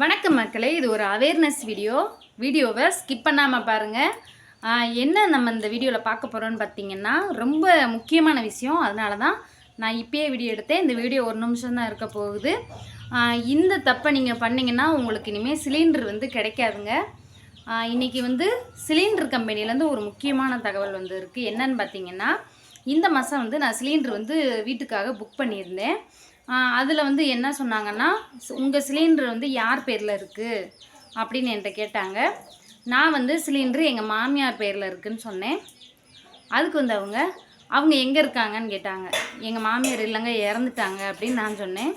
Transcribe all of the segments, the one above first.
வணக்கம் மக்களே இது ஒரு அவேர்னஸ் வீடியோ வீடியோவை ஸ்கிப் பண்ணாமல் பாருங்கள் என்ன நம்ம இந்த வீடியோவில் பார்க்க போகிறோம்னு பார்த்தீங்கன்னா ரொம்ப முக்கியமான விஷயம். அதனால தான் நான் இப்பயே வீடியோ எடுத்தேன். இந்த வீடியோ ஒரு நிமிஷம் தான் இருக்க போகுது. இந்த தப்பை நீங்கள் பண்ணிங்கன்னா உங்களுக்கு இனிமேல் சிலிண்டர் வந்து கிடைக்காதுங்க. இன்றைக்கி வந்து சிலிண்டர் கம்பெனிலேருந்து ஒரு முக்கியமான தகவல் வந்து இருக்குது என்னன்னு பார்த்தீங்கன்னா இந்த மாதம் வந்து நான் சிலிண்டர் வந்து வீட்டுக்காக புக் பண்ணியிருந்தேன். அதில் வந்து என்ன சொன்னாங்கன்னா உங்கள் சிலிண்டர் வந்து யார் பேரில் இருக்குது அப்படின்னு என்கிட்ட கேட்டாங்க. நான் வந்து சிலிண்டர் எங்கள் மாமியார் பேரில் இருக்குதுன்னு சொன்னேன். அதுக்கு வந்து அவங்க அவங்க எங்கே இருக்காங்கன்னு கேட்டாங்க. எங்கள் மாமியார் இல்லைங்க இறந்துட்டாங்க அப்படின்னு நான் சொன்னேன்.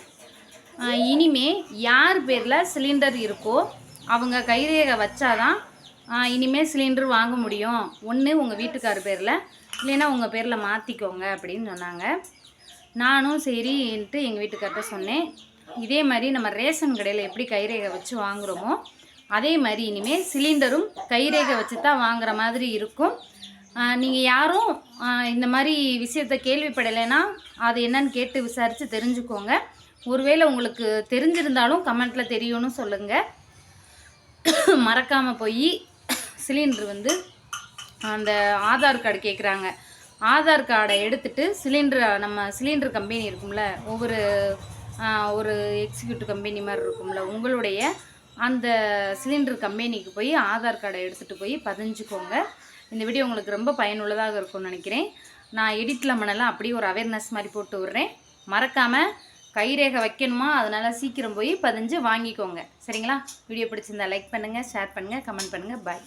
இனிமே யார் பேரில் சிலிண்டர் இருக்கோ அவங்க கைரேகை வச்சாதான் ஆஹ் இனிமே சிலிண்டர் வாங்க முடியும். ஒன்று உங்கள் வீட்டுக்கார் பேரில் இல்லைன்னா உங்கள் பேரில் மாற்றிக்கோங்க அப்படின்னு சொன்னாங்க. நானும் சரின்ட்டு எங்கள் வீட்டுக்கார்ட்ட சொன்னேன். இதே மாதிரி நம்ம ரேஷன் கடையில் எப்படி கைரேகை வச்சு வாங்குகிறோமோ அதே மாதிரி இனிமேல் சிலிண்டரும் கைரேகை வச்சு தான் வாங்குற மாதிரி இருக்கும். நீங்கள் யாரும் இந்த மாதிரி விஷயத்த கேள்விப்படலைன்னா அது என்னன்னு கேட்டு விசாரித்து தெரிஞ்சுக்கோங்க. ஒருவேளை உங்களுக்கு தெரிஞ்சிருந்தாலும் கமெண்ட்டில் தெரியும்னு சொல்லுங்கள் மறக்காமல் போய் சிலிண்டர் வந்து அந்த ஆதார் கார்டு கேட்குறாங்க ஆதார் கார்டை எடுத்துகிட்டு சிலிண்டர் நம்ம சிலிண்டர் கம்பெனி இருக்கும்ல ஒவ்வொரு ஒரு எக்ஸிக்யூட்டிவ் கம்பெனி மாதிரி இருக்கும்ல உங்களுடைய அந்த சிலிண்டர் கம்பெனிக்கு போய் ஆதார் கார்டை எடுத்துகிட்டு போய் பதிஞ்சுக்கோங்க. இந்த வீடியோ உங்களுக்கு ரொம்ப பயனுள்ளதாக இருக்கும்னு நினைக்கிறேன். நான் எடிட்டில் மணலாம் அப்படியே ஒரு அவேர்னஸ் மாதிரி போட்டு விட்றேன். மறக்காமல் கைரேகை வைக்கணுமா? அதனால் சீக்கிரம் போய் பதிஞ்சு வாங்கிக்கோங்க. சரிங்களா? வீடியோ பிடிச்சிருந்தா லைக் பண்ணுங்கள் ஷேர் பண்ணுங்கள் கமெண்ட் பண்ணுங்கள் பாய்